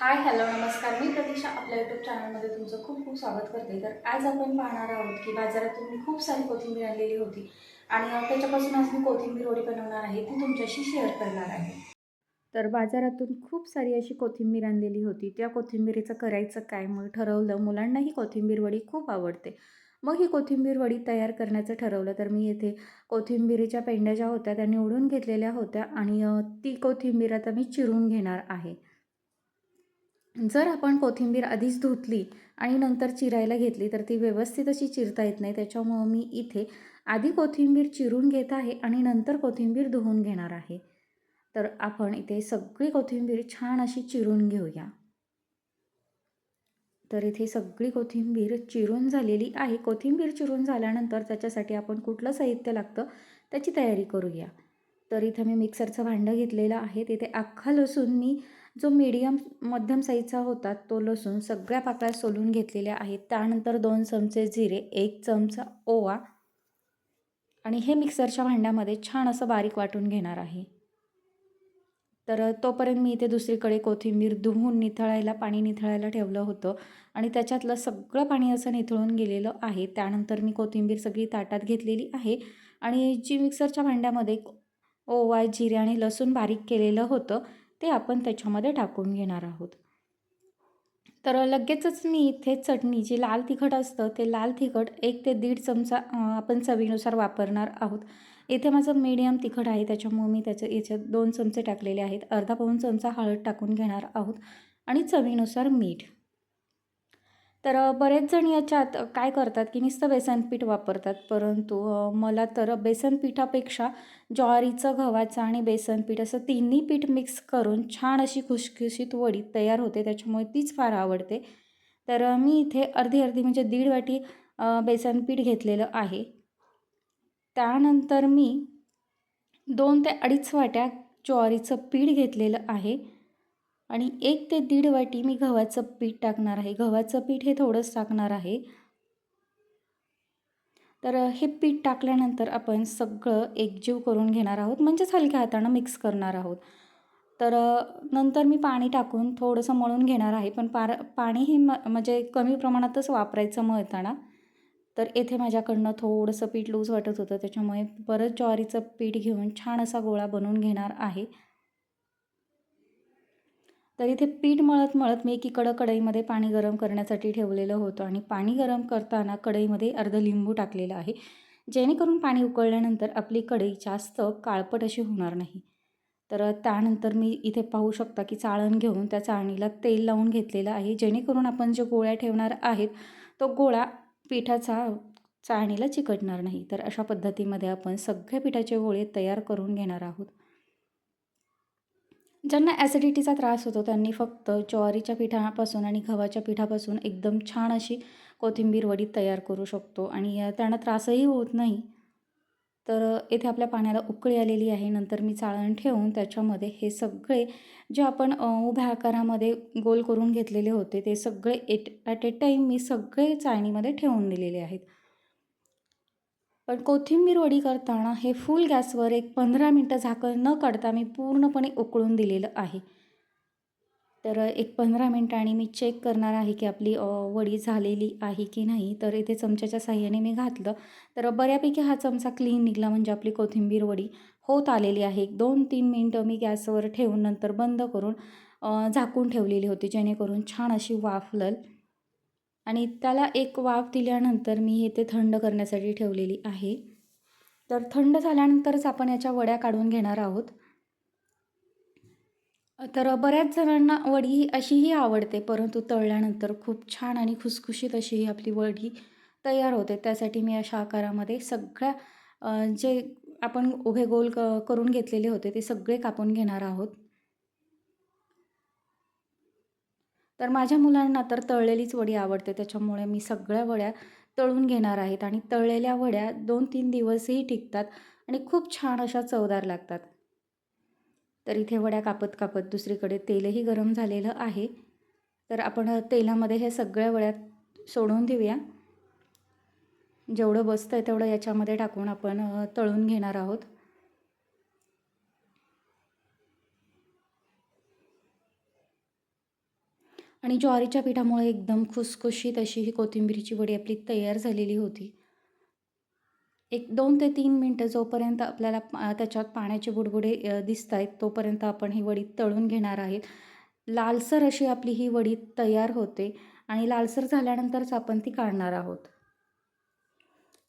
Hi hello नमस्कार. मी प्रतीक्षा आपल्या YouTube चॅनलमध्ये तुमचं खूप खूप स्वागत करते. तर आज आपण पाहणार आहोत की बाजारातून मी खूप सारी कोथिंबीर आणलेली होती आणि त्याच्यापासून आज मी कोथिंबीर वडी बनवणार आहे. ती तुमच्याशी शेअर करणार आहे. तर बाजारातून खूप सारी अशी कोथिंबीर आणलेली होती. त्या कोथिंबीरीचं करायचं काय? मग ठरवलं मुलांनाही कोथिंबीर वडी खूप आवडते. मग ही कोथिंबीर वडी तयार करण्याचं ठरवलं. तर मी येथे कोथिंबीरीच्या पेंड्या ज्या होत्या त्या निवडून घेतलेल्या होत्या आणि ती कोथिंबीर आता मी चिरून घेणार आहे. जर आपण कोथिंबीर आधीच धुतली आणि नंतर चिरायला घेतली तर ती व्यवस्थित अशी चिरता येत नाही. त्याच्यामुळं मी इथे आधी कोथिंबीर चिरून घेत आहे आणि नंतर कोथिंबीर धुवून घेणार आहे. तर आपण इथे सगळी कोथिंबीर छान अशी चिरून घेऊया. तर इथे सगळी कोथिंबीर चिरून झालेली आहे. कोथिंबीर चिरून झाल्यानंतर त्याच्यासाठी आपण कुठलं साहित्य लागतं त्याची तयारी करूया. तर इथं मी मिक्सरचं भांडं घेतलेलं आहे. तिथे अख्खा लसूण मी जो मीडियम मध्यम साईजचा होता तो लसूण सगळ्या पाकळ्या सोलून घेतलेल्या आहेत. त्यानंतर दोन चमचे जिरे एक चमचा ओवा आणि हे मिक्सरच्या भांड्यामध्ये छान असं बारीक वाटून घेणार आहे. तर तोपर्यंत मी इथे दुसरीकडे कोथिंबीर धुवून निथळायला पाणी निथळायला ठेवलं होतं आणि त्याच्यातलं सगळं पाणी असं निथळून गेलेलं आहे. त्यानंतर मी कोथिंबीर सगळी ताटात घेतलेली आहे आणि जी मिक्सरच्या भांड्यामध्ये ओवा जिरे आणि लसूण बारीक केलेलं होतं ते आपण त्याच्यामध्ये टाकून घेणार आहोत. तर लगेचच मी इथे चटणी जी लाल तिखट असतं ते लाल तिखट एक ते दीड चमचा आपण चवीनुसार वापरणार आहोत. इथे माझं मीडियम तिखट आहे त्याच्यामुळे मी त्याच्या याच्यात दोन चमचे टाकलेले आहेत. अर्धा पाऊण चमचा हळद टाकून घेणार आहोत आणि चवीनुसार मीठ. तर बरेच जण याच्यात काय करतात की नुसतं बेसन पीठ वापरतात. परंतु मला तर बेसन पिठापेक्षा ज्वारीचं गव्हाचं आणि बेसन पीठ असं तिन्ही पीठ मिक्स करून छान अशी खुशखुशीत वडी तयार होते. त्याच्यामुळे तीच फार आवडते. तर मी इथे अर्धी अर्धी म्हणजे दीड वाटी बेसन पीठ घेतलेलं आहे. त्यानंतर मी दोन ते अडीच वाट्या ज्वारीचं पीठ घेतलेलं आहे. आणि एक ते दीड वाटी मी गव्हाचं पीठ टाकणार आहे. गव्हाचं पीठ हे थोडंच टाकणार आहे. तर हे पीठ टाकल्यानंतर आपण सगळं एकजीव करून घेणार आहोत. म्हणजेच हलक्या हातानं मिक्स करणार आहोत. तर नंतर मी पाणी टाकून थोडंसं मळून घेणार आहे. पण पार पाणी हे म म्हणजे कमी प्रमाणातच वापरायचं मळताना. तर येथे माझ्याकडनं थोडंसं पीठ लूज वाटत होतं. त्याच्यामुळे परत ज्वारीचं पीठ घेऊन छान असा गोळा बनवून घेणार आहे. तर इथे पीठ मळत मळत मी एकीकडं कढईमध्ये पाणी गरम करण्यासाठी ठेवलेलं होतं आणि पाणी गरम करताना कढईमध्ये अर्ध लिंबू टाकलेलं आहे जेणेकरून पाणी उकळल्यानंतर आपली कढई जास्त काळपट अशी होणार नाही. तर त्यानंतर मी इथे पाहू शकता की चाळण घेऊन त्या चाळणीला तेल लावून घेतलेलं आहे जेणेकरून आपण जे गोळ्या ठेवणार आहेत तो गोळा पिठाचा चाळणीला चिकटणार नाही. तर अशा पद्धतीमध्ये आपण सगळ्या पिठाचे गोळे तयार करून घेणार आहोत. ज्यांना ॲसिडिटीचा त्रास होतो त्यांनी फक्त ज्वारीच्या पिठापासून आणि गव्हाच्या पिठापासून एकदम छान अशी कोथिंबीर वडी तयार करू शकतो आणि त्यांना त्रासही होत नाही. तर येथे आपल्या पाण्याला उकळी आलेली आहे. नंतर मी चाळण ठेवून त्याच्यामध्ये हे सगळे जे आपण उभ्या आकारामध्ये गोल करून घेतलेले होते ते सगळे एट ॲट ए टाईम मी सगळे चाळणीमध्ये ठेवून दिलेले आहेत. पण कोथिंबीर वडी करताना हे फुल गॅसवर एक पंधरा मिनटं झाकण न काढता मी पूर्णपणे उकळून दिलेलं आहे. तर एक पंधरा मिनटांनी मी चेक करणार आहे की आपली वडी झालेली आहे की नाही. तर इथे चमच्याच्या साह्याने मी घातलं. तर बऱ्यापैकी हा चमचा क्लीन निघला म्हणजे आपली कोथिंबीर वडी होत आलेली आहे. एक दोन तीन मिनटं मी गॅसवर ठेवून नंतर बंद करून झाकून ठेवलेली होती जेणेकरून छान अशी वाफलल. आणि त्याला एक वाफ दिल्यानंतर मी हे ते थंड करण्यासाठी ठेवलेली आहे. तर थंड झाल्यानंतरच आपण याच्या वड्या काढून घेणार आहोत. तर बऱ्याच जणांना वडी ही अशीही आवडते परंतु तळल्यानंतर खूप छान आणि खुसखुशीत अशी ही आपली वडी तयार होते. त्यासाठी मी अशा आकारामध्ये सगळ्या जे आपण उभे गोल क करून घेतलेले होते ते सगळे कापून घेणार आहोत. तर माझ्या मुलांना तर तळलेलीच वडी आवडते. त्याच्यामुळे मी सगळ्या वड्या तळून घेणार आहेत आणि तळलेल्या वड्या दोन तीन दिवसही टिकतात आणि खूप छान अशा चवदार लागतात. तर इथे वड्या कापत कापत दुसरीकडे तेलही गरम झालेलं आहे. तर आपण तेलामध्ये हे सगळ्या वड्या सोडून देऊया. जेवढं बसतं आहे तेवढं याच्यामध्ये टाकून आपण तळून घेणार आहोत. आणि ज्वारीच्या पिठामुळे एकदम खुसखुशीत अशी ही कोथिंबीरीची वडी आपली तयार झालेली होती. एक दोन ते तीन मिनटं जोपर्यंत आपल्याला त्याच्यात पाण्याचे बुडबुडे दिसत आहेत तोपर्यंत आपण ही वडी तळून घेणार आहेत. लालसर अशी आपली ही वडी तयार होते आणि लालसर झाल्यानंतरच आपण ती काढणार आहोत.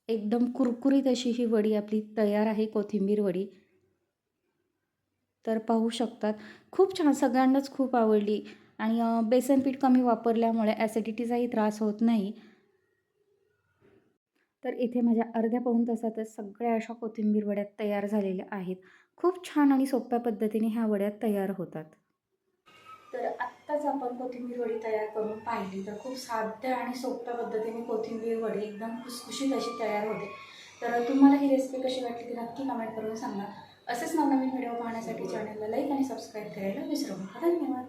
एकदम कुरकुरीत अशी ही वडी आपली तयार आहे कोथिंबीर वडी. तर पाहू शकतात खूप छान सगळ्यांनाच खूप आवडली. आणि बेसन पीठ कमी वापरल्यामुळे ॲसिडिटीचाही त्रास होत नाही. तर इथे माझ्या अर्ध्या पाऊण तासातच सगळ्या अशा कोथिंबीर वड्यात तयार झालेल्या आहेत. खूप छान आणि सोप्या पद्धतीने ह्या वड्या तयार होतात. तर आत्ताच आपण कोथिंबीर वडी तयार करून पाहिली तर खूप साध्या आणि सोप्या पद्धतीने कोथिंबीर वडी एकदम खुसखुशीत अशी तयार होते. तर तुम्हाला ही रेसिपी कशी वाटली ती नक्की कमेंट करून सांगा. असेच नवनवीन व्हिडिओ पाहण्यासाठी चॅनलला लाईक आणि सबस्क्राईब करायला विसरू नका. धन्यवाद.